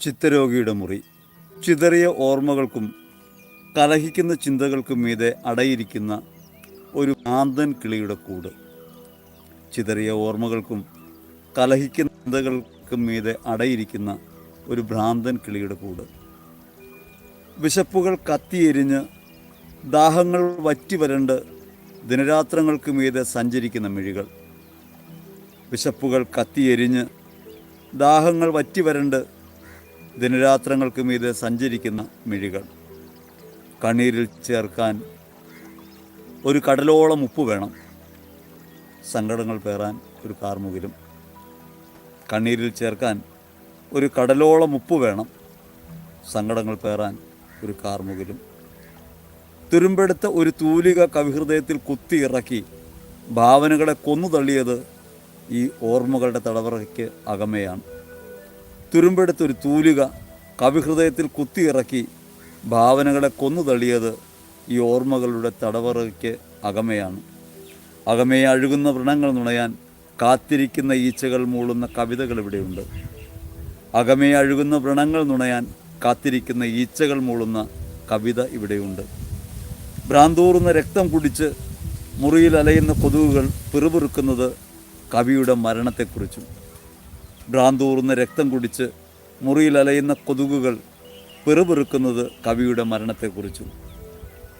ചിത്തരോഗിയുടെ മുറി. ചിതറിയ ഓർമ്മകൾക്കും കലഹിക്കുന്ന ചിന്തകൾക്കും മീതെ അടയിരിക്കുന്ന ഒരു ആന്തൻ കിളിയുടെ കൂട്. ചിതറിയ ഓർമ്മകൾക്കും കലഹിക്കുന്ന ചിന്തകൾക്കും മീതെ അടയിരിക്കുന്ന ഒരു ഭ്രാന്തൻ കിളിയുടെ കൂട്. വിശപ്പുകൾ കത്തിയെരിഞ്ഞ് ദാഹങ്ങൾ വറ്റി വരണ്ട് ദിനരാത്രങ്ങൾക്ക് മീതെ സഞ്ചരിക്കുന്ന മിഴികൾ. വിശപ്പുകൾ കത്തിയെരിഞ്ഞ് ദാഹങ്ങൾ വറ്റി വരണ്ട് ദിനരാത്രങ്ങൾക്ക് മീതെ സഞ്ചരിക്കുന്ന മിഴികൾ. കണ്ണീരിൽ ചേർക്കാൻ ഒരു കടലോളം ഉപ്പ് വേണം. സങ്കടങ്ങൾ പേറാൻ ഒരു കാർമുകിലും. കണ്ണീരിൽ ചേർക്കാൻ ഒരു കടലോളം ഉപ്പ് വേണം. സങ്കടങ്ങൾ പേറാൻ ഒരു കാർമുകിലും. തുരുമ്പെടുത്ത ഒരു തൂലിക കവിഹൃദയത്തിൽ കുത്തിയിറക്കി ഭാവനകളെ കൊന്നു തള്ളിയത് ഈ ഓർമ്മകളുടെ തടവറയ്ക്ക് അകമയാണ്. തുരുമ്പെടുത്ത ഒരു തൂലിക കവിഹൃദയത്തിൽ കുത്തിയിറക്കി ഭാവനകളെ കൊന്നു തള്ളിയത് ഈ ഓർമ്മകളുടെ തടവറയ്ക്ക് അകമയാണ്. അകമയെ അഴുകുന്ന വ്രണങ്ങൾ നുണയാൻ കാത്തിരിക്കുന്ന ഈച്ചകൾ മൂളുന്ന കവിതകൾ ഇവിടെയുണ്ട്. അകമയെ അഴുകുന്ന വ്രണങ്ങൾ നുണയാൻ കാത്തിരിക്കുന്ന ഈച്ചകൾ മൂളുന്ന കവിത ഇവിടെയുണ്ട്. ഭ്രാന്തൂറുന്ന രക്തം കുടിച്ച് മുറിയിൽ അലയുന്ന കൊതുകുകൾ പിറുപിറുക്കുന്നത് കവിയുടെ മരണത്തെക്കുറിച്ചും ഭ്രാന്തൂറുന്ന രക്തം കുടിച്ച് മുറിയിൽ അലയുന്ന കൊതുകുകൾ പിറുപിറുക്കുന്നത് കവിയുടെ മരണത്തെക്കുറിച്ചും.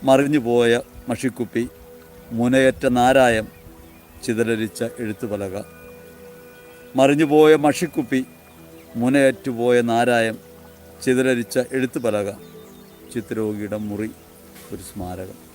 മറിഞ്ഞുപോയ മഷിക്കുപ്പി മുനയറ്റ നാരായം ചിതലരിച്ച എഴുത്തുപലക. മറിഞ്ഞുപോയ മഷിക്കുപ്പി മുനയറ്റുപോയ നാരായം ചിതലരിച്ച എഴുത്തുപലക. ചിത്രരോഗിയുടെ മുറി ഒരു സ്മാരകം.